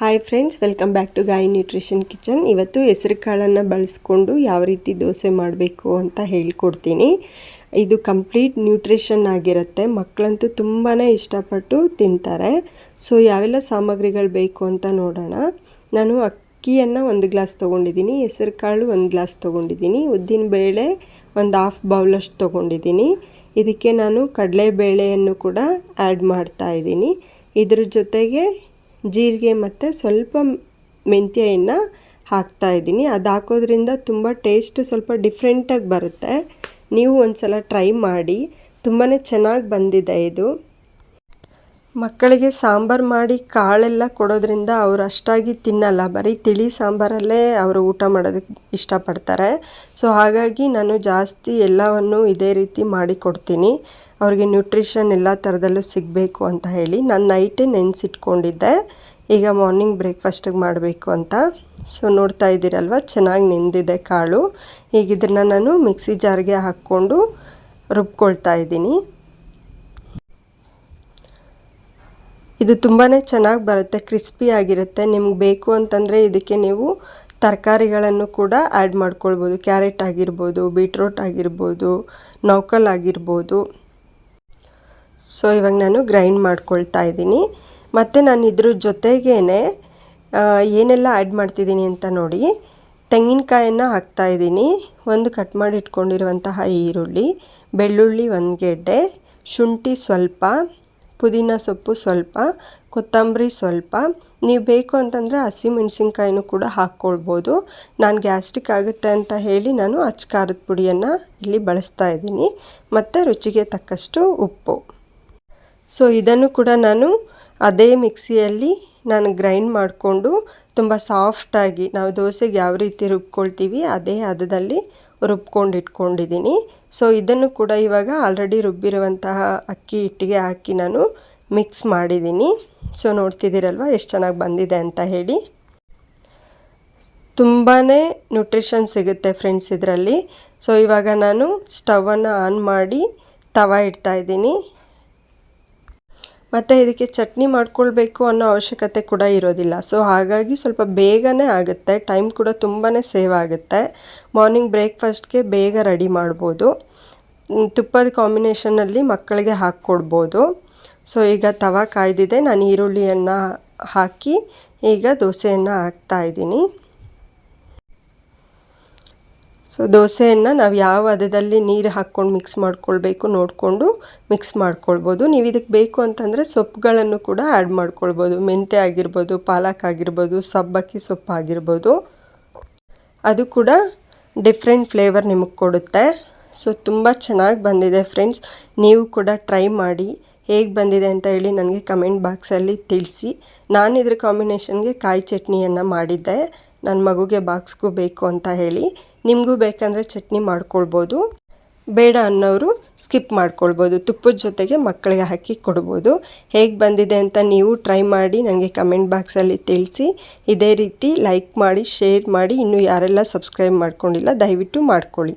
Hi friends welcome back to Gayi nutrition kitchen ಇವತ್ತು ಹೆಸರು ಕಾಳನ್ನು ಬಳಸ್ಕೊಂಡು ಯಾವ ರೀತಿ ದೋಸೆ ಮಾಡಬೇಕು ಅಂತ ಹೇಳ್ಕೊಡ್ತೀನಿ. ಇದು ಕಂಪ್ಲೀಟ್ ನ್ಯೂಟ್ರಿಷನ್ ಆಗಿರುತ್ತೆ. ಮಕ್ಕಳಂತೂ ತುಂಬಾ ಇಷ್ಟಪಟ್ಟು ತಿಂತಾರೆ. ಸೊ ಯಾವೆಲ್ಲ ಸಾಮಗ್ರಿಗಳು ಬೇಕು ಅಂತ ನೋಡೋಣ. ನಾನು ಅಕ್ಕಿಯನ್ನು ಒಂದು ಗ್ಲಾಸ್ ತೊಗೊಂಡಿದ್ದೀನಿ ಹೆಸರು ಕಾಳು ಒಂದು ಗ್ಲಾಸ್ ತೊಗೊಂಡಿದ್ದೀನಿ, ಉದ್ದಿನ ಬೇಳೆ ಒಂದು ಹಾಫ್ ಬೌಲಷ್ಟು ತೊಗೊಂಡಿದ್ದೀನಿ. ಇದಕ್ಕೆ ನಾನು ಕಡಲೆಬೇಳೆಯನ್ನು ಕೂಡ ಆ್ಯಡ್ ಮಾಡ್ತಾ ಇದ್ದೀನಿ. ಇದ್ರ ಜೊತೆಗೆ ಜೀರಿಗೆ ಮತ್ತು ಸ್ವಲ್ಪ ಮೆಂತ್ಯೆಯನ್ನು ಹಾಕ್ತಾ ಇದ್ದೀನಿ. ಅದು ಹಾಕೋದ್ರಿಂದ ತುಂಬ ಟೇಸ್ಟ್ ಸ್ವಲ್ಪ ಡಿಫ್ರೆಂಟಾಗಿ ಬರುತ್ತೆ. ನೀವು ಒಂದು ಸಲ ಟ್ರೈ ಮಾಡಿ. ತುಂಬಾ ಚೆನ್ನಾಗಿ ಬಂದಿದೆ ಇದು. ಮಕ್ಕಳಿಗೆ ಸಾಂಬಾರು ಮಾಡಿ ಕಾಳೆಲ್ಲ ಕೊಡೋದ್ರಿಂದ ಅವರು ಅಷ್ಟಾಗಿ ತಿನ್ನಲ್ಲ. ಬರೀ ತಿಳಿ ಸಾಂಬಾರಲ್ಲೇ ಅವರು ಊಟ ಮಾಡೋದಕ್ಕೆ ಇಷ್ಟಪಡ್ತಾರೆ. ಸೊ, ಹಾಗಾಗಿ ನಾನು ಜಾಸ್ತಿ ಎಲ್ಲವನ್ನು ಇದೇ ರೀತಿ ಮಾಡಿ ಕೊಡ್ತೀನಿ. ಅವ್ರಿಗೆ ನ್ಯೂಟ್ರಿಷನ್ ಎಲ್ಲ ಥರದಲ್ಲೂ ಸಿಗಬೇಕು ಅಂತ ಹೇಳಿ ನಾನು ನೈಟೇ ನೆನೆಸಿಟ್ಕೊಂಡಿದ್ದೆ. ಈಗ ಮಾರ್ನಿಂಗ್ ಬ್ರೇಕ್ಫಾಸ್ಟಿಗೆ ಮಾಡಬೇಕು ಅಂತ. ಸೊ, ನೋಡ್ತಾ ಇದ್ದೀರಲ್ವ, ಚೆನ್ನಾಗಿ ನೆಂದಿದೆ ಕಾಳು. ಈಗ ಇದನ್ನು ನಾನು ಮಿಕ್ಸಿ ಜಾರ್ಗೆ ಹಾಕ್ಕೊಂಡು ರುಬ್ಕೊಳ್ತಾ ಇದ್ದೀನಿ. ಇದು ತುಂಬಾ ಚೆನ್ನಾಗಿ ಬರುತ್ತೆ ಕ್ರಿಸ್ಪಿ ಆಗಿರುತ್ತೆ. ನಿಮ್ಗೆ ಬೇಕು ಅಂತಂದರೆ ಇದಕ್ಕೆ ನೀವು ತರಕಾರಿಗಳನ್ನು ಕೂಡ ಆ್ಯಡ್ ಮಾಡ್ಕೊಳ್ಬೋದು. ಕ್ಯಾರೆಟ್ ಆಗಿರ್ಬೋದು ಬೀಟ್ರೋಟ್ ಆಗಿರ್ಬೋದು ನೌಕಲ್ ಆಗಿರ್ಬೋದು. ಸೊ ಇವಾಗ ನಾನು ಗ್ರೈಂಡ್ ಮಾಡ್ಕೊಳ್ತಾ ಇದ್ದೀನಿ. ಮತ್ತು ನಾನು ಇದ್ರ ಜೊತೆಗೇ ಏನೆಲ್ಲ ಆ್ಯಡ್ ಮಾಡ್ತಿದ್ದೀನಿ ಅಂತ ನೋಡಿ. ತೆಂಗಿನಕಾಯನ್ನು ಹಾಕ್ತಾಯಿದ್ದೀನಿ ಒಂದು ಕಟ್ ಮಾಡಿ ಇಟ್ಕೊಂಡಿರುವಂತಹ ಈರುಳ್ಳಿ, ಬೆಳ್ಳುಳ್ಳಿ ಒಂದು ಗೆಡ್ಡೆ, ಶುಂಠಿ ಸ್ವಲ್ಪ ಪುದೀನ ಸೊಪ್ಪು ಸ್ವಲ್ಪ, ಕೊತ್ತಂಬರಿ ಸ್ವಲ್ಪ. ನೀವು ಬೇಕು ಅಂತಂದರೆ ಹಸಿಮೆಣಸಿನ್ಕಾಯಿನೂ ಕೂಡ ಹಾಕ್ಕೊಳ್ಬೋದು. ನಾನು ಗ್ಯಾಸ್ಟ್ರಿಕ್ ಆಗುತ್ತೆ ಅಂತ ಹೇಳಿ ನಾನು ಅಚ್ಚ ಖಾರದ ಪುಡಿಯನ್ನು ಇಲ್ಲಿ ಬಳಸ್ತಾ ಇದ್ದೀನಿ. ಮತ್ತು ರುಚಿಗೆ ತಕ್ಕಷ್ಟು ಉಪ್ಪು. ಸೊ ಇದನ್ನು ಕೂಡ ನಾನು ಅದೇ ಮಿಕ್ಸಿಯಲ್ಲಿ ನಾನು ಗ್ರೈಂಡ್ ಮಾಡಿಕೊಂಡು ತುಂಬ ಸಾಫ್ಟಾಗಿ ನಾವು ದೋಸೆಗೆ ಯಾವ ರೀತಿ ರುಬ್ಕೊಳ್ತೀವಿ ಅದೇ ಹದದಲ್ಲಿ ರುಬ್ಕೊಂಡು ಇಟ್ಕೊಂಡಿದ್ದೀನಿ ಸೊ ಇದನ್ನು ಕೂಡ ಇವಾಗ ಆಲ್ರೆಡಿ ರುಬ್ಬಿರುವಂತಹ ಅಕ್ಕಿ ಹಿಟ್ಟಿಗೆ ಹಾಕಿ ನಾನು ಮಿಕ್ಸ್ ಮಾಡಿದ್ದೀನಿ. ಸೊ ನೋಡ್ತಿದ್ದೀರಲ್ವ ಎಷ್ಟು ಚೆನ್ನಾಗಿ ಬಂದಿದೆ ಅಂತ ಹೇಳಿ. ತುಂಬಾ ನ್ಯೂಟ್ರಿಷನ್ ಸಿಗುತ್ತೆ ಫ್ರೆಂಡ್ಸ್ ಇದರಲ್ಲಿ. ಸೊ ಇವಾಗ ನಾನು ಸ್ಟವನ್ನು ಆನ್ ಮಾಡಿ ತವ ಇಡ್ತಾಯಿದ್ದೀನಿ ಮತ್ತು ಇದಕ್ಕೆ ಚಟ್ನಿ ಮಾಡ್ಕೊಳ್ಬೇಕು ಅನ್ನೋ ಅವಶ್ಯಕತೆ ಕೂಡ ಇರೋದಿಲ್ಲ. ಸೊ ಹಾಗಾಗಿ ಸ್ವಲ್ಪ ಬೇಗನೆ ಆಗುತ್ತೆ. ಟೈಮ್ ಕೂಡ ತುಂಬಾ ಸೇವ್ ಆಗುತ್ತೆ. ಮಾರ್ನಿಂಗ್ ಬ್ರೇಕ್ಫಾಸ್ಟ್ಗೆ ಬೇಗ ರೆಡಿ ಮಾಡ್ಬೋದು. ತುಪ್ಪದ ಕಾಂಬಿನೇಷನಲ್ಲಿ ಮಕ್ಕಳಿಗೆ ಹಾಕ್ಕೊಡ್ಬೋದು. ಸೊ ಈಗ ತವ ಕಾಯ್ದಿದೆ. ನಾನು ಈರುಳ್ಳಿಯನ್ನು ಹಾಕಿ ಈಗ ದೋಸೆಯನ್ನು ಹಾಕ್ತಾಯಿದ್ದೀನಿ ಸೊ ದೋಸೆಯನ್ನು ನಾವು ಯಾವ ಹದದಲ್ಲಿ ನೀರು ಹಾಕ್ಕೊಂಡು ಮಿಕ್ಸ್ ಮಾಡ್ಕೊಳ್ಬೇಕು ನೋಡಿಕೊಂಡು ಮಿಕ್ಸ್ ಮಾಡ್ಕೊಳ್ಬೋದು. ನೀವು ಇದಕ್ಕೆ ಬೇಕು ಅಂತಂದರೆ ಸೊಪ್ಪುಗಳನ್ನು ಕೂಡ ಆ್ಯಡ್ ಮಾಡ್ಕೊಳ್ಬೋದು. ಮೆಂತ್ಯ ಆಗಿರ್ಬೋದು, ಪಾಲಕ್ ಆಗಿರ್ಬೋದು, ಸಬ್ಬಕ್ಕಿ ಸೊಪ್ಪು ಆಗಿರ್ಬೋದು. ಅದು ಕೂಡ ಡಿಫ್ರೆಂಟ್ ಫ್ಲೇವರ್ ನಿಮಗೆ ಕೊಡುತ್ತೆ. ಸೊ ತುಂಬ ಚೆನ್ನಾಗಿ ಬಂದಿದೆ ಫ್ರೆಂಡ್ಸ್ ನೀವು ಕೂಡ ಟ್ರೈ ಮಾಡಿ ಹೇಗೆ ಬಂದಿದೆ ಅಂತ ಹೇಳಿ ನನಗೆ ಕಮೆಂಟ್ ಬಾಕ್ಸಲ್ಲಿ ತಿಳಿಸಿ. ನಾನು ಇದ್ರ ಕಾಂಬಿನೇಷನ್ಗೆ ಕಾಯಿ ಚಟ್ನಿಯನ್ನು ಮಾಡಿದ್ದೆ. ನನ್ನ ಮಗುಗೆ ಬಾಕ್ಸ್ಗೂ ಬೇಕು ಅಂತ ಹೇಳಿ. ನಿಮಗೂ ಬೇಕಂದರೆ ಚಟ್ನಿ ಮಾಡ್ಕೊಳ್ಬೋದು. ಬೇಡ ಅನ್ನೋರು ಸ್ಕಿಪ್ ಮಾಡ್ಕೊಳ್ಬೋದು. ತುಪ್ಪದ ಜೊತೆಗೆ ಮಕ್ಕಳಿಗೆ ಹಾಕಿ ಕೊಡ್ಬೋದು. ಹೇಗೆ ಬಂದಿದೆ ಅಂತ ನೀವು ಟ್ರೈ ಮಾಡಿ ನನಗೆ ಕಮೆಂಟ್ ಬಾಕ್ಸಲ್ಲಿ ತಿಳಿಸಿ. ಇದೇ ರೀತಿ ಲೈಕ್ ಮಾಡಿ, ಶೇರ್ ಮಾಡಿ. ಇನ್ನೂ ಯಾರೆಲ್ಲ ಸಬ್ಸ್ಕ್ರೈಬ್ ಮಾಡ್ಕೊಂಡಿಲ್ಲ, ದಯವಿಟ್ಟು ಮಾಡ್ಕೊಳ್ಳಿ.